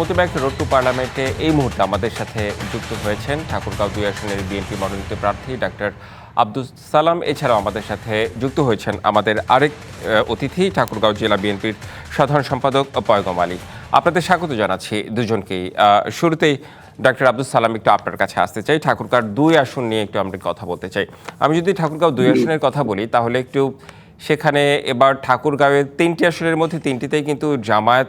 Moti Bagh road two পার্লামেন্টে এই মুহূর্তে আমাদের সাথে যুক্ত হয়েছেন ঠাকুরগাঁও দুই আসনের বিএনপি মনোনীত প্রার্থী ডাক্তার আব্দুল সালাম। এছাড়াও আমাদের সাথে যুক্ত হয়েছেন আমাদের আরেক অতিথি ঠাকুরগাঁও জেলা বিএনপির সাধারণ সম্পাদক পয়গম আলী। আপনাদের স্বাগত জানাচ্ছি দুজনকেই। শুরুতেই ডাক্তার আব্দুল সালাম একটু আপনার কাছে আসতে চাই। ঠাকুরগাঁও দুই আসন নিয়ে একটু আমরা কথা বলতে চাই। আমি যদি ঠাকুরগাঁও দুই আসনের কথা বলি, তাহলে একটু সেখানে এবার ঠাকুরগাঁওয়ের তিনটি আসনের মধ্যে তিনটিতেই কিন্তু জামায়াত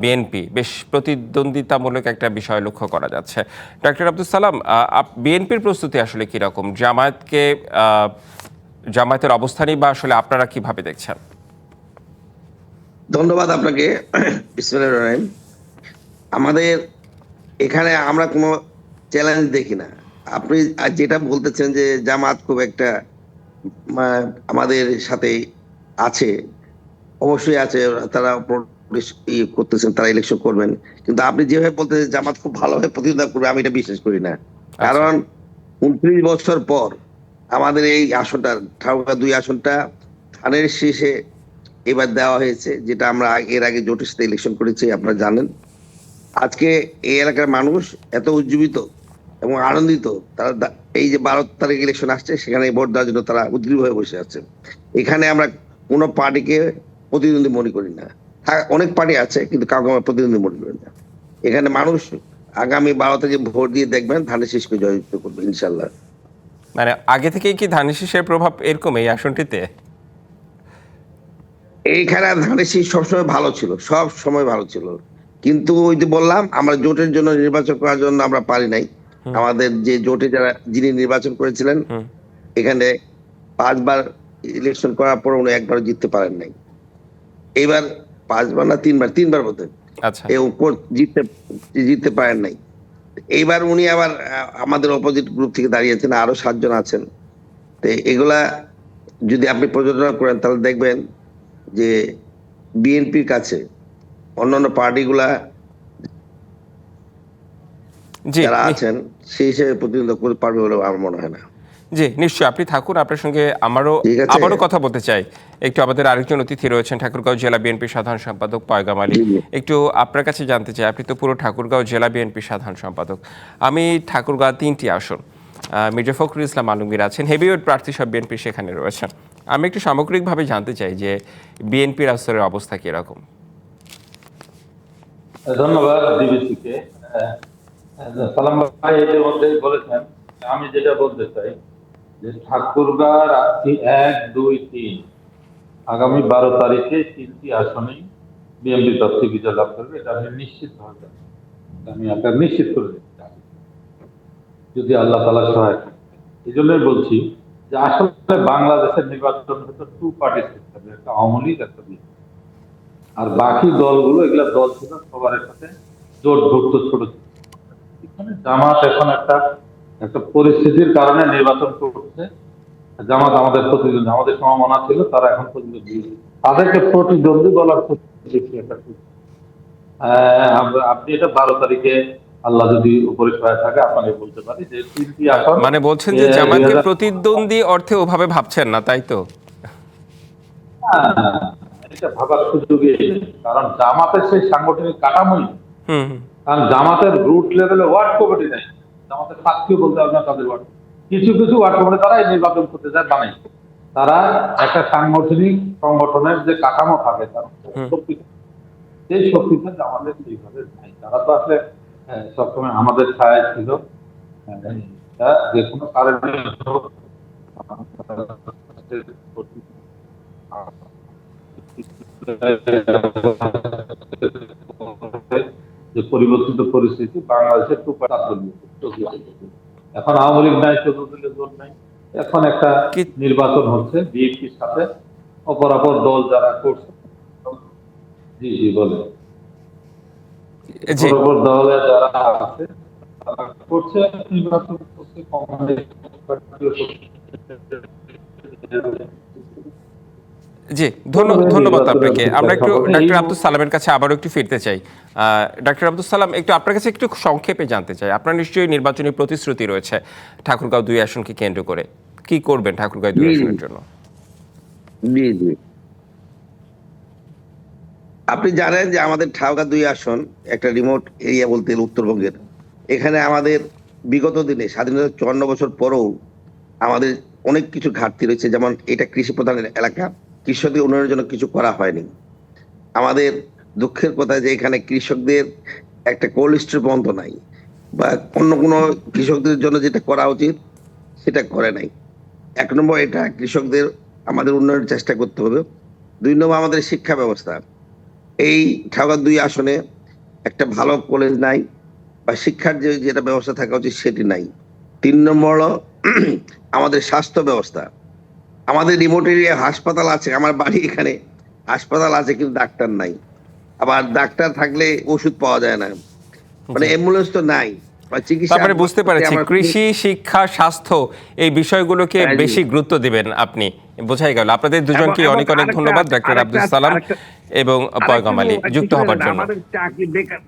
বিএনপি বেশ প্রতিদ্বন্দ্বিতামূলক একটা বিষয় লক্ষ্য করা যাচ্ছে। ডক্টর আব্দুল সালাম বিএনপির প্রস্তুতি আসলে কীরকম? জামায়াতকে জামায়াতের অবস্থানই বা আসলে আপনারা কীভাবে দেখছেন? ধন্যবাদ আপনাকে। আমাদের এখানে আমরা কোনো চ্যালেঞ্জ দেখি না। আপনি যেটা বলতেছেন যে জামাত খুব একটা আমাদের সাথে আছে, অবশ্যই আছে, তারা করতেছেন তারা ইলেকশন করবেন। কিন্তু আপনি যেভাবে বলতেছেন জামাত খুব ভালোভাবে প্রতিদ্বন্দ্বিতা করবে আমি এটা বিশ্বাস করি না। কারণ উনত্রিশ বছর পর আমাদের এই আসনটা ঠাকুরগাঁ দুই আসনটা ধানের শেষে এবার দেওয়া হয়েছে যেটা আমরা এর আগে জোটের সাথে ইলেকশন করেছি আপনারা জানেন। আজকে এই এলাকার মানুষ এত উজ্জীবিত এবং আনন্দিত তারা এই যে বারো তারিখ ইলেকশন আসছে সেখানে ভোট দেওয়ার জন্য তারা উদ্গ্রীব হয়ে বসে আছে। এখানে আমরা কোনো পার্টিকে প্রতিদ্বন্দ্বী মনে করি না। হ্যাঁ অনেক পার্টি আছে কিন্তু কাউকে আমরা প্রতিদ্বন্দ্বী মনে করি না। এখানে মানুষ আগামী বারো তারিখে ভোট দিয়ে দেখবেন ধানের শেষকে জয়যুক্ত করবে ইনশাল্লাহ। মানে আগে থেকেই কি ধানের শীষের প্রভাব এরকম এই আসনটিতে? এইখানে ধানের শীষ সবসময় ভালো ছিল সব সময় ভালো ছিল। কিন্তু ওই যে বললাম আমরা জোটের জন্য নির্বাচন করার জন্য আমরা পারি নাই। আমাদের যে জোটে যারা যিনি নির্বাচন করেছিলেন এখানে পাঁচবার ইলেকশন করার পর উনি একবার জিততে পারেন নাই। এবার পাঁচবার না তিনবার তিনবার বোধহয় আচ্ছা। জিততে জিততে পারেন নাই। এইবার উনি আবার আমাদের অপোজিট গ্রুপ থেকে দাঁড়িয়েছেন আরও সাতজন আছেন। তো এগুলা যদি আপনি প্রযোজনা করেন তাহলে দেখবেন যে বিএনপির কাছে অন্যান্য পার্টিগুলা যারা আছেন সেই হিসেবে প্রতিনিধিত্ব করতে পারবে বলে আমার মনে হয় না। জি নিশ্চয়ই। আপনি থাকুন আপনার সঙ্গে আমারও আবারও কথা বলতে চাই। একটু আমাদের আরেকজন অতিথি রয়েছেন ঠাকুরগাঁও জেলা বিএনপি সাধারণ সম্পাদক পয়গাম আলী। একটু আপনার কাছে জানতে চাই আপনি তো পুরো ঠাকুরগাঁও জেলা বিএনপি সাধারণ সম্পাদক। আমি ঠাকুরগাঁও তিনটি আসন আহ, মির্জা ফখরুল ইসলাম আলমগীর আছেন হেভিওয়েট প্রার্থী সব বিএনপি সেখানে রয়েছেন। আমি একটু সামগ্রিকভাবে জানতে চাই যে বিএনপির স্তরের অবস্থা কীরকম? ধন্যবাদ ডিবিসিকে সালাম ভাই এর মধ্যে বলেছেন আমি যেটা বলতে চাই যে ঠাকুরগাঁ রাত্রি এক, দুই, তিন আগামী বারো তারিখে তিনটি আসনেই বিএনপি প্রার্থী বিজয় লাভ করবে, এটা আমি নিশ্চিত। আমি আপনাকে নিশ্চিত করে দিতে চাই যদি আল্লাহ তালা সহায় এই জন্যই বলছি যে আসলে বাংলাদেশের নির্বাচন হচ্ছে টু পার্টি সিস্টেম একটা আওয়ামী লীগ, একটা বিএনপি আর বাকি দলগুলো, এগুলা দল ছিল সবার সাথে জোট ধরতো ছোট ছোট। জামাত এখন একটা একটা পরিস্থিতির কারণে নির্বাচন করছে জামাত আমাদের প্রতিদ্বন্দ্বী আমাদের সম্ভাবনা ছিল তারা এখন প্রতিদ্বন্দ্বী। তাদেরকে প্রতিদ্বন্দ্বী বলার আপ- আপনি এটা বারো তারিখে আল্লাহ যদি উপরে সহায় থাকে আপনাকে বলতে পারি যে তিনটি আসন মানে বলছেন যে জামাতকে প্রতিদ্বন্দ্বী অর্থে ওভাবে ভাবছেন না তাই তো? হ্যাঁ, এটা ভাবার সুযোগই কারণ জামাতের সেই সাংগঠনিক কাঠামোই নেই। হুম হুম। কারণ জামাতের রুট লেভেলে ওয়ার্ড কমিটি নেই। জামাতের সাক্ষীও বলতে হবে না তাদের ওয়ার্ড কিছু কিছু ওয়ার্ড কমিটি তারা এই নির্বাচন করতে যায় বানাই। তারা একটা সাংগঠনিক সংগঠনের যে কাঠামো থাকে তার শক্তি সেই শক্তিটা জামাতের সেইভাবে নাই। তারা তো আসলে সবসময় আমাদের ছায় ছিল। যে কোনো কারণে আমাদের যে পরিবর্তিত পরিস্থিতি বাংলাদেশের টু এখন আওয়ামী লীগ নাই চতুর্দলীয় জোট নাই। এখন একটা নির্বাচন হচ্ছে বিএনপির সাথে। অপরাপর দল যারা করছে জি জি বলে অপরাপর দলে যারা আছে তারা করছে নির্বাচন করছে। জি ধন্যবাদ, ধন্যবাদ আপনাকে আমরা একটু ডাক্তার আব্দুল সালামের কাছে আবারও একটু ফিরতে চাই। ডাক্তার আব্দুল সালাম একটু আপনার কাছে একটু সংক্ষেপে জানতে চাই। আপনার নিশ্চয়ই নির্বাচনী প্রতিশ্রুতি রয়েছে ঠাকুরগাঁও দুই আসনকে কেন্দ্র করে। কি করবেন ঠাকুরগাঁও দুই আসনের জন্য? জি জি। আপনি জানেন যে আমাদের ঠাউকা দুই আসন একটা রিমোট এরিয়া বলতে গেলে উত্তরবঙ্গের। এখানে আমাদের বিগত দিনে স্বাধীনতা চুয়ান্ন বছর পরেও আমাদের অনেক কিছু ঘাটতি রয়েছে। যেমন এটা কৃষি প্রধান এলাকা কৃষকদের উন্নয়নের জন্য কিছু করা হয়নি। আমাদের দুঃখের কথা যে এখানে কৃষকদের একটা কোল্ড স্টোর বন্ধ নাই বা অন্য কোনো কৃষকদের জন্য যেটা করা উচিত, সেটা করে নাই। এক নম্বর এটা কৃষকদের আমাদের উন্নয়নের চেষ্টা করতে হবে। দুই নম্বর আমাদের শিক্ষা ব্যবস্থা। এই ঠাকুর দুই আসনে একটা ভালো কলেজ নাই বা শিক্ষার যে যেটা ব্যবস্থা থাকা উচিত সেটি নাই। তিন নম্বর হলো আমাদের স্বাস্থ্য ব্যবস্থা। আমাদের রিমোট এরিয়া হাসপাতাল আছে আমার বাড়ি এখানে হাসপাতাল আছে কিন্তু ডাক্তার নাই। আবার ডাক্তার থাকলে ওষুধ পাওয়া যায় না। মানে অ্যাম্বুলেন্স তো নাই চিকিৎসা তারপরে বুঝতে পারছি কৃষি শিক্ষা স্বাস্থ্য এই বিষয়গুলোকে হ্যাঁ, বেশি গুরুত্ব দিবেন আপনি। বোঝাই গেল। আপনাদের দুজনকে অনেক অনেক ধন্যবাদ ডাক্তার আব্দুল সালাম এবং পয়গম আলী। যুক্ত হবার জন্য। আমাদের চাকরি বেকার